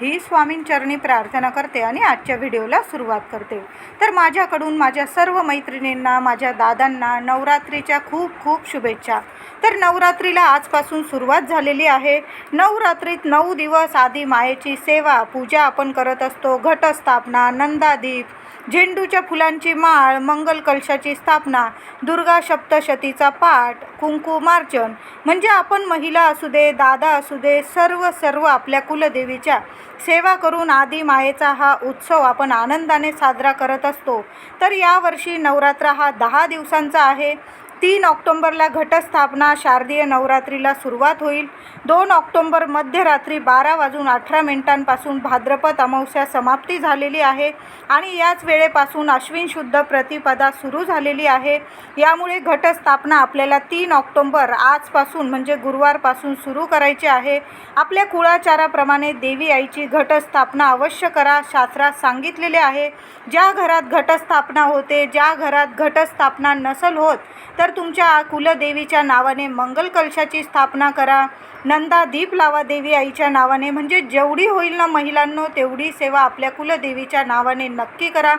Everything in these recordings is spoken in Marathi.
ही स्वामींचरणी प्रार्थना करते आणि आजच्या व्हिडिओला सुरुवात करते. तर माझ्याकडून माझ्या सर्व मैत्रिणींना माझ्या दादांना नवरात्रीच्या खूप खूप शुभेच्छा. तर नवरात्रीला आजपासून सुरुवात झालेली आहे. नवरात्रीत नऊ दिवस आधी मायेची सेवा पूजा आपण करत असतो. घटस्थापना नंदादीप झेंडूच्या फुलांची माळ मंगल कलशाची स्थापना दुर्गा सप्तशतीचा पाठ कुंकुमार्चन. म्हणजे आपण महिला असू दे दादा असू दे सर्व सर्व आपल्या कुलदेवीच्या सेवा करून आदी मायेचा हा उत्सव आपण आनंदाने साजरा करत असतो. तर यावर्षी नवरात्र हा दहा दिवसांचा आहे. तीन ऑक्टोंबरला घटस्थापना शारदीय नवरात्रीला सुरुवात होईल. दोन ऑक्टोंबर मध्यरात्री बारा वाजून अठरा मिनिटांपासून भाद्रपद अमावस्या समाप्ती झालेली आहे आणि याच वेळेपासून अश्विन शुद्ध प्रतिपदा सुरू झालेली आहे. यामुळे घटस्थापना आपल्याला तीन ऑक्टोंबर आजपासून म्हणजे गुरुवारपासून सुरू करायची आहे. आपल्या कुळाचाराप्रमाणे देवी आईची घटस्थापना अवश्य करा शास्त्रात सांगितलेले आहे. ज्या घरात घटस्थापना होते ज्या घरात घटस्थापना नसल होत तर तर तुमच्या कुलदेवीच्या नावाने मंगल कलशाची स्थापना करा. नंदा दीप लावा देवी आईच्या नावाने. म्हणजे जेवढी होईल ना महिलांनो तेवढी सेवा आपल्या कुलदेवीच्या नावाने नक्की करा.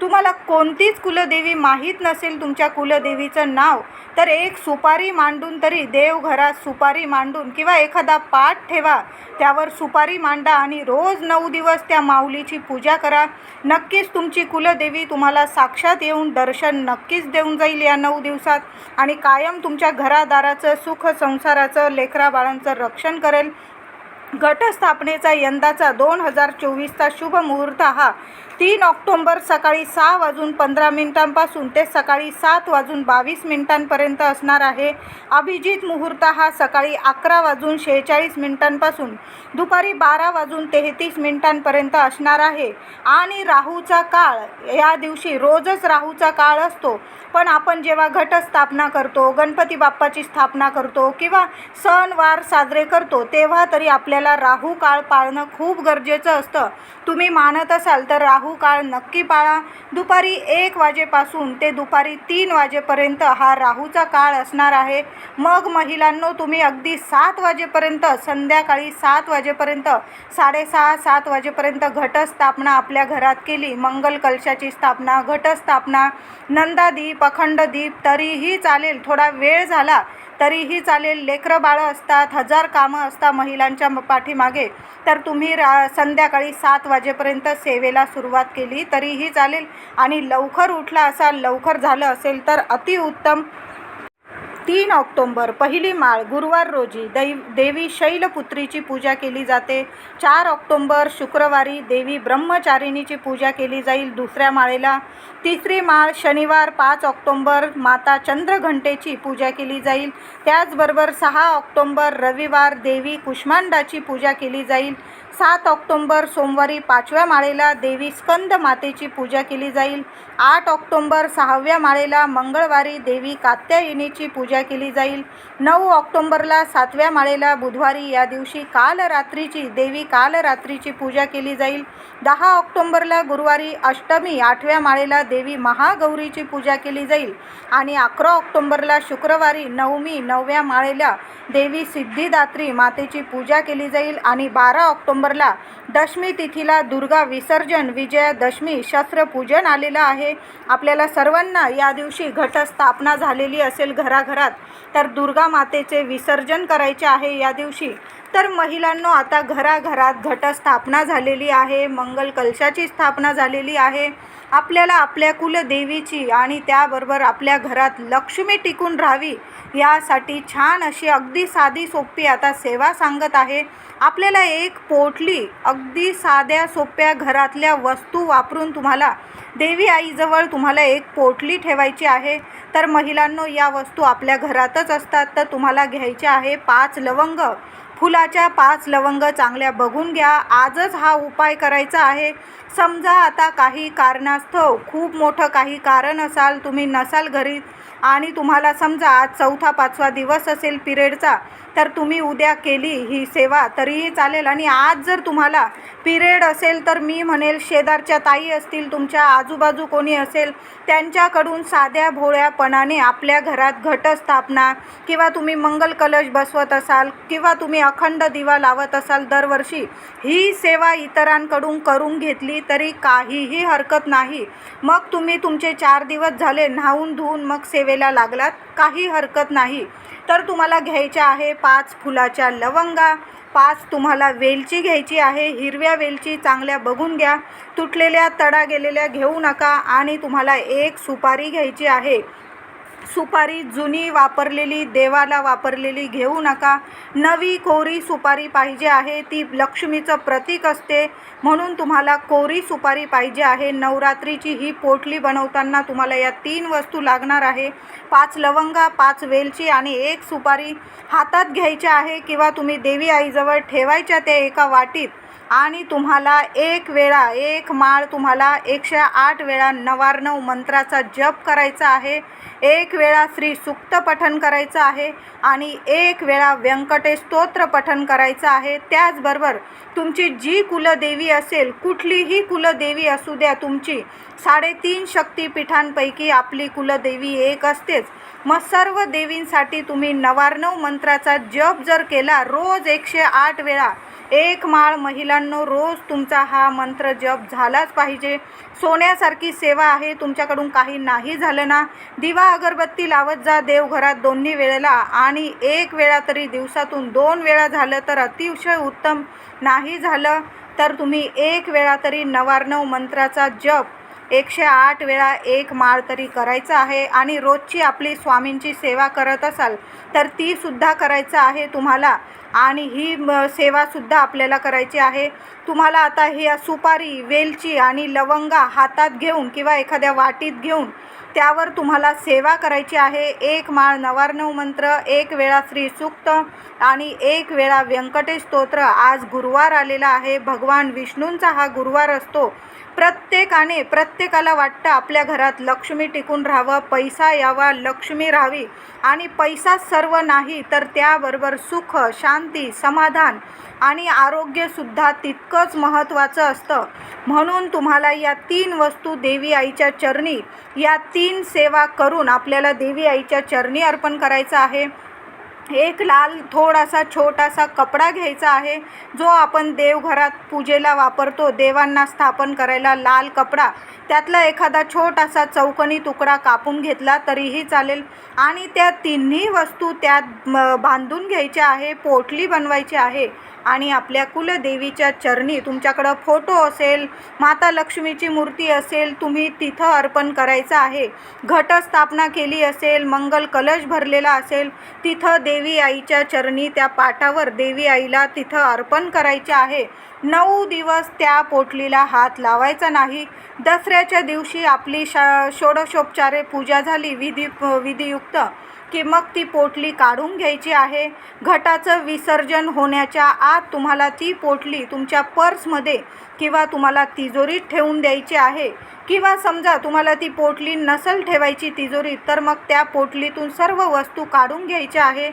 तुम्हाला कोणतीच कुलदेवी माहीत नसेल तुमच्या कुलदेवीचं नाव तर एक सुपारी मांडून तरी देवघरात सुपारी मांडून किंवा एखादा पाठ ठेवा. त्यावर सुपारी मांडा आणि रोज नऊ दिवस त्या माऊलीची पूजा करा. नक्कीच तुमची कुलदेवी तुम्हाला साक्षात येऊन दर्शन नक्कीच देऊन जाईल या नऊ दिवसात आणि कायम तुमच्या घरादाराचं सुख संसाराचं लेकरा बाळांचं रक्षण करेल. घटस्थापनेचा यंदाचा दोन हजार चोवीसचा शुभ मुहूर्त हा. तीन ऑक्टोंबर सकाळी सहा वाजून पंधरा मिनिटांपासून ते सकाळी सात वाजून बावीस मिनिटांपर्यंत असणार आहे. अभिजित मुहूर्त हा सकाळी अकरा वाजून शेहेचाळीस मिनिटांपासून दुपारी बारा वाजून तेहतीस मिनिटांपर्यंत असणार आहे. आणि राहूचा काळ या दिवशी रोजच राहूचा काळ असतो. पण आपण जेव्हा घटस्थापना करतो गणपती बाप्पाची स्थापना करतो किंवा सणवार साजरे करतो तेव्हा तरी आपल्याला राहू काळ पाळणं खूप गरजेचं असतं. तुम्ही मानत असाल तर राहू काळ नक्की पाळा. दुपारी एक वाजेपासून ते दुपारी तीन वाजेपर्यंत हा राहूचा काळ असणार आहे. मग महिलांनो तुम्ही अगदी सात वाजेपर्यंत संध्याकाळी सात वाजेपर्यंत साडेसहा सात वाजेपर्यंत घटस्थापना आपल्या घरात केली. मंगल कलशाची स्थापना घटस्थापना नंदादीप अखंड दीप तरीही चालेल. थोडा वेळ झाला तरीही चालेल. लेकरं बाळं असतात हजार कामं असतात महिलांच्या म- पाठीमागे. तर तुम्ही रा संध्याकाळी सात वाजेपर्यंत सेवेला सुरुवात केली तरीही चालेल. आणि लवकर उठला असाल लवकर झालं असेल तर अतिउत्तम तीन ऑक्टोंबर पहिली माळ गुरुवार रोजी दै देवी शैलपुत्रीची पूजा केली जाते. चार ऑक्टोंबर शुक्रवारी देवी ब्रह्मचारिणीची पूजा केली जाईल दुसऱ्या माळेला. तिसरी माळ शनिवार पाच ऑक्टोंबर माता चंद्रघंटेची पूजा केली जाईल. त्याचबरोबर सहा ऑक्टोंबर रविवार देवी कुष्मांडाची पूजा केली जाईल. सात ऑक्टोंबर सोमवारी पाचव्या माळेला देवी स्कंद मातेची पूजा केली जाईल. आठ ऑक्टोंबर सहाव्या माळेला मंगळवारी देवी कात्यायनीची पूजा केली जाईल. नऊ ऑक्टोंबरला सातव्या माळेला बुधवारी या दिवशी कालरात्रीची देवी कालरात्रीची पूजा केली जाईल. दहा ऑक्टोंबरला गुरुवारी अष्टमी आठव्या माळेला देवी महागौरीची पूजा केली जाईल. आणि अकरा ऑक्टोंबरला शुक्रवारी नवमी नवव्या माळेला देवी सिद्धिदात्री मातेची पूजा केली जाईल. आणि बारा ऑक्टोंबरला दशमी तिथीला दुर्गा विसर्जन विजयादशमी शस्त्रपूजन आलेलं आहे. आपल्याला सर्वांना या दिवशी घटस्थापना झालेली असेल घराघरात तर दुर्गा मातेचे विसर्जन करायचे आहे या दिवशी. तर महिलांनो आता घराघरात घटस्थापना झालेली आहे मंगल कलशाची स्थापना झालेली आहे. आपल्याला आपल्या कुलदेवीची आणि त्याबरोबर आपल्या घरात लक्ष्मी टिकून राहावी यासाठी छान अशी अगदी साधी सोपी आता सेवा सांगत आहे. आपल्याला एक पोटली अगदी साध्या सोप्या घरातल्या वस्तू वापरून तुम्हाला देवी आईजवळ तुम्हाला एक पोटली ठेवायची आहे. तर महिलांनो या वस्तू आपल्या घरातच असतात तर तुम्हाला घ्यायच्या आहे पाच लवंग. फुलाच्या पाच लवंग चांगल्या बघून घ्या. आजच हा उपाय करायचा आहे. समजा आता काही कारणास्तव खूप मोठं काही कारण असाल तुम्ही नसाल घरी. आणि तुम्हाला समजा आज चौथा पाचवा दिवस असेल पिरियडचा तर तुम्ही उद्या केली ही सेवा तरीही चालेल. आणि आज जर तुम्हाला पिरियड असेल तर मी म्हणेल शेजारच्या ताई असतील तुमच्या आजूबाजू कोणी असेल त्यांच्याकडून साध्या भोळ्यापणाने आपल्या घरात घटस्थापना किंवा तुम्ही मंगल कलश बसवत असाल किंवा तुम्ही अखंड दिवा लावत असाल दरवर्षी ही सेवा इतरांकडून करून घेतली तरी काहीही हरकत नाही. मग तुम्ही तुमचे चार दिवस झाले न्हावून धुवून मग सेवेला लागलात काही हरकत नाही. तर तुम्हाला घ्यायच्या आहे पाच फुलाच्या लवंगा. पाच तुम्हाला वेलची घ्यायची आहे. हिरव्या वेलची चांगल्या बघून घ्या. तुटलेल्या तडा गेलेल्या घेऊ नका. आणि तुम्हाला एक सुपारी घ्यायची आहे. सुपारी जुनी वापरलेली देवाला वापरलेली घेऊ नका. नवी कोरी सुपारी पाहिजे आहे ती लक्ष्मीचं प्रतीक असते. म्हणून तुम्हाला कोरी सुपारी पाहिजे आहे. नवरात्रीची ही पोटली बनवताना तुम्हाला या तीन वस्तू लागणार आहे. पाच लवंगा पाच वेलची आणि एक सुपारी हातात घ्यायच्या आहे किंवा तुम्ही देवी आईजवळ ठेवायच्या त्या एका वाटीत. आणि तुम्हाला एक वेळा एक माळ तुम्हाला एकशे आठ वेळा नवार्णव मंत्राचा जप करायचा आहे. एक वेळा श्री सुक्त पठन करायचं आहे आणि एक वेळा व्यंकटेश स्तोत्र पठन करायचं आहे. त्याचबरोबर तुमची जी कुलदेवी असेल कुठलीही कुलदेवी असू द्या तुमची साडेतीन शक्तिपीठांपैकी आपली कुलदेवी एक असतेच. मग सर्व देवींसाठी तुम्ही नवार्णव मंत्राचा जप जर केला रोज एकशे आठ वेळा एक माळ महिलांनो रोज तुमचा हा मंत्र जप झालाच पाहिजे. सोन्यासारखी सेवा आहे तुमच्याकडून काही नाही झालं ना. दिवा अगरबत्ती लावत जा देवघरात दोन्ही वेळेला. आणि एक वेळा तरी दिवसातून दोन वेळा झालं तर अतिशय उत्तम नाही झालं तर तुम्ही एक वेळा तरी नवार्णव मंत्राचा जप एकशे आठ वेळा एक माळ तरी करायचा आहे. आणि रोजची आपली स्वामींची सेवा करत असाल तर तीसुद्धा करायचं आहे तुम्हाला. आणि ही म सेवासुद्धा आपल्याला करायची आहे. तुम्हाला आता ही सुपारी वेलची आणि लवंगा हातात घेऊन किंवा एखाद्या वाटीत घेऊन त्यावर तुम्हाला सेवा करायची आहे. एक माळ नवार्णव मंत्र एक वेळा श्री सूक्त आणि एक वेळा व्यंकटेश स्तोत्र. आज गुरुवार आलेला आहे. भगवान विष्णूंचा हा गुरुवार असतो. प्रत्येकाने प्रत्येकाला वाटतं आपल्या घरात लक्ष्मी टिकून राहावं पैसा यावा लक्ष्मी राहावी आणि पैसा सर्व नाही तर त्याबरोबर सुख शांत समाधान आणि आरोग्यसुद्धा तितकंच महत्त्वाचं असतं. म्हणून तुम्हाला या तीन वस्तू देवी आईच्या चरणी या तीन सेवा करून आपल्याला देवी आईच्या चरणी अर्पण करायचं आहे. एक लाल थोडासा छोटासा कपडा घ्यायचा आहे जो आपण देवघरात पूजेला वापरतो. देवांना स्थापन करायला लाल कपडा त्यातला एखादा छोटासा चौकणी तुकडा कापून घेतला तरीही चालेल. आणि त्या तिन्ही वस्तू त्यात बांधून घ्यायच्या आहे पोटली बनवायची आहे. आणि आपल्या कुलदेवीच्या चरणी तुमच्याकडं फोटो असेल माता लक्ष्मीची मूर्ती असेल तुम्ही तिथं अर्पण करायचं आहे. घटस्थापना केली असेल मंगल कलश भरलेला असेल तिथं देवी आईच्या चरणी त्या पाटावर देवी आईला तिथं अर्पण करायचे आहे. नऊ दिवस त्या पोटलीला हात लावायचा नाही. दसऱ्याच्या दिवशी आपली शा षोडशोपचारे पूजा झाली विधी विधियुक्त की मग ती पोटली काढून घ्यायची आहे. घटाचं विसर्जन होण्याच्या आत तुम्हाला ती पोटली तुमच्या पर्समध्ये किंवा तुम्हाला तिजोरीत ठेवून द्यायची आहे. किंवा समजा तुम्हाला ती पोटली नसल ठेवायची तिजोरीत तर मग त्या पोटलीतून सर्व वस्तू काढून घ्यायच्या आहे.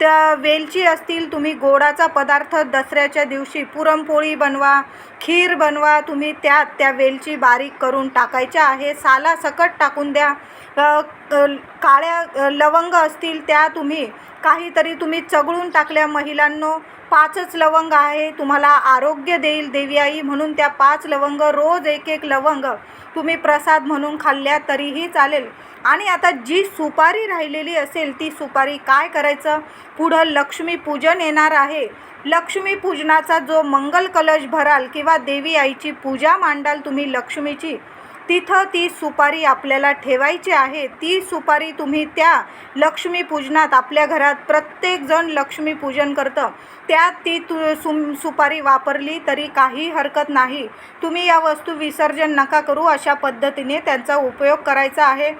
त्या वेलची असतील तुम्ही गोडाचा पदार्थ दसऱ्याच्या दिवशी पुरणपोळी बनवा खीर बनवा तुम्ही त्यात त्या वेलची बारीक करून टाकायच्या आहे. साला सकट टाकून द्या. काळ्या लवंग असतील त्या तुम्ही काहीतरी तुम्ही चगळून टाकल्या महिलांनो. पाचच लवंग आहे तुम्हाला आरोग्य देईल देवी आई म्हणून त्या पाच लवंग रोज एक एक लवंग तुम्ही प्रसाद म्हणून खाल्ल्या तरीही चालेल. आणि आता जी सुपारी राहिलेली असेल ती सुपारी काय करायचं? पुढं लक्ष्मीपूजन येणार आहे. लक्ष्मीपूजनाचा जो मंगल कलश भराल किंवा देवी आईची पूजा मांडाल तुम्ही लक्ष्मीची तिथं ती सुपारी आपल्याला ठेवायची आहे. ती सुपारी तुम्ही त्या लक्ष्मीपूजनात आपल्या घरात प्रत्येकजण लक्ष्मीपूजन करतं. त्यात ती तु सु सुपारी वापरली तरी काही हरकत नाही. तुम्ही या वस्तू विसर्जन नका करू अशा पद्धतीने त्यांचा उपयोग करायचा आहे.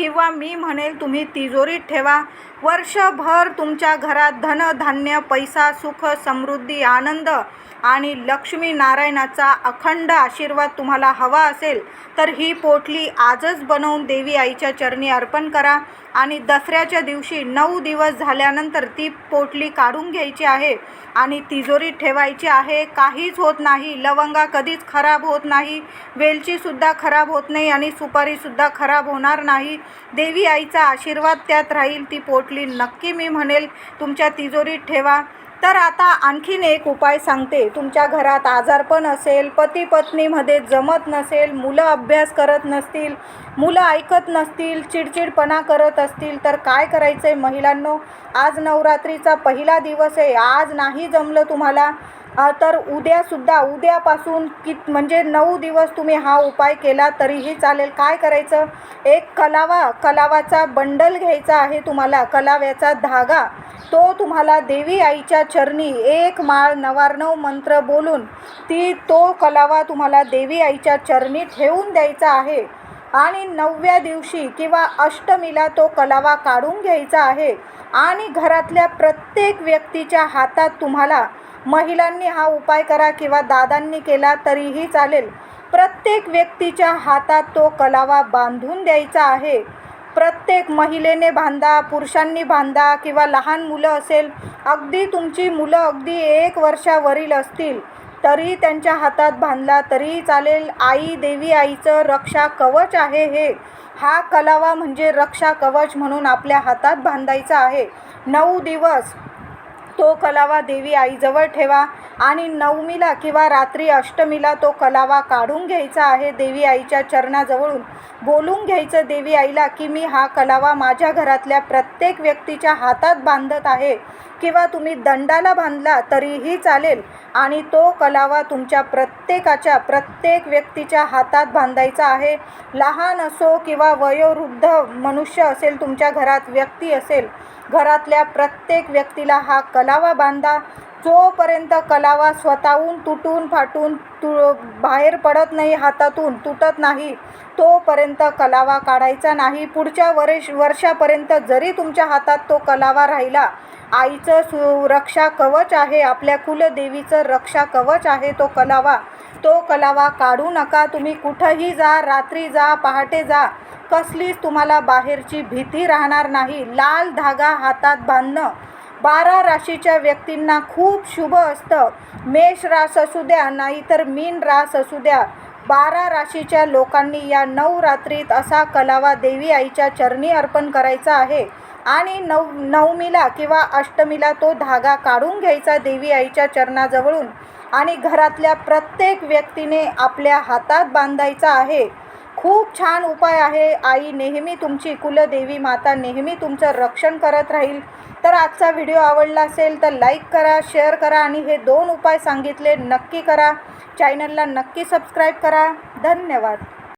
किंवा मी म्हणेल तुम्ही तिजोरीत ठेवा. वर्षभर तुमच्या घरात धनधान्य पैसा सुख समृद्धी आनंद आणि लक्ष्मी नारायणाचा अखंड आशीर्वाद तुम्हाला हवा असेल तर ही पोटली आजच बनवून देवी आईच्या चरणी अर्पण करा. आणि दसऱ्याच्या दिवशी नऊ दिवस झाल्यानंतर ती पोटली काढून घ्यायची आहे आणि तिजोरीत ठेवायची आहे. काहीच होत नाही. लवंगा कधीच खराब होत नाही. वेलचीसुद्धा खराब होत नाही आणि सुपारीसुद्धा खराब होणार नाही. देवी आईचा आशीर्वाद त्यात राहील ती पोटली नक्की मी म्हणेल तुमच्या तिजोरीत ठेवा. तर आता आणखीन एक उपाय सांगते. तुमच्या घरात आजारपण असेल पती पत्नीमध्ये जमत नसेल मुलं अभ्यास करत नसतील मुलं ऐकत नसतील चिडचिडपणा करत असतील तर काय करायचं आहे महिलांनो? आज नवरात्रीचा पहिला दिवस आहे. आज नाही जमलं तुम्हाला. तर उद्यासुद्धा उद्यापासून कि म्हणजे नऊ दिवस तुम्ही हा उपाय केला तरीही चालेल. काय करायचं? एक कलावा कलावाचा बंडल घ्यायचा आहे तुम्हाला. कलाव्याचा धागा. तो तुम्हाला देवी आईच्या चरणी एक माळ नवार्णव मंत्र बोलून ती तो कलावा तुम्हाला देवी आईच्या चरणी ठेवून द्यायचा आहे. आणि नवव्या दिवशी किंवा अष्टमीला तो कलावा काढून घ्यायचा आहे. आणि घरातल्या प्रत्येक व्यक्तीच्या हातात तुम्हाला महिलांनी हा उपाय करा किंवा दादांनी केला तरीही चालेल. प्रत्येक व्यक्तीच्या हातात तो कलावा बांधून द्यायचा आहे. प्रत्येक महिलेने बांधा पुरुषांनी बांधा किंवा लहान मुलं असेल अगदी तुमची मुलं अगदी एक वर्षावरील असतील तरी त्यांच्या हातात बांधला तरी चालेल. आई देवी आईचं रक्षा कवच आहे हे. हा कलावा म्हणजे रक्षा कवच म्हणून आपल्या हातात बांधायचा आहे. नऊ दिवस तो कलावा देवी आईजवळ ठेवा आणि नवमीला किंवा रात्री अष्टमीला तो कलावा काढून घ्यायचा आहे देवी आईच्या चरणाजवळून. बोलून घ्यायचं देवी आईला की मी हा कलावा माझ्या घरातल्या प्रत्येक व्यक्तीच्या हातात बांधत आहे. किंवा तुम्ही दंडाला बांधला तरीही चालेल. आणि तो कलावा तुमच्या प्रत्येकाच्या प्रत्येक व्यक्तीच्या हातात बांधायचा आहे. लहान असो किंवा वयोवृद्ध मनुष्य असेल तुमच्या घरात व्यक्ती असेल घरातल्या प्रत्येक व्यक्तीला हा कलावा बांधा. जोपर्यंत कलावा स्वतःहून तुटून फाटून तु बाहेर पडत नाही हातातून तुटत नाही तोपर्यंत कलावा काढायचा नाही. पुढच्या वर्ष वर्षापर्यंत जरी तुमच्या हातात तो कलावा राहिला आईचं सु रक्षा कवच आहे आपल्या कुलदेवीचं रक्षा कवच आहे तो कलावा. तो कलावा काढू नका तुम्ही कुठंही जा रात्री जा पहाटे जा. कसलीच तुम्हाला बाहेरची भीती राहणार नाही. लाल धागा हातात बांधणं बारा राशीच्या व्यक्तींना खूप शुभ असतं. मेष रास असू द्या नाहीतर मीन रास असू द्या. बारा राशीच्या लोकांनी या नऊ रात्रीत असा कलावा देवी आईच्या चरणी अर्पण करायचा आहे. आणि नव नवमीला किंवा अष्टमीला तो धागा काढून घ्यायचा देवी आईच्या चरणाजवळून. आणि घरातल्या प्रत्येक व्यक्तीने आपल्या हातात बांधायचा आहे. खूप छान उपाय आहे. आई नेहमी तुमची कुलदेवी माता नेहमी तुमचं रक्षण करत राहील. तर आजचा व्हिडिओ आवडला असेल तर लाईक करा शेअर करा आणि हे दोन उपाय सांगितले नक्की करा. चॅनलला नक्की सबस्क्राईब करा. धन्यवाद.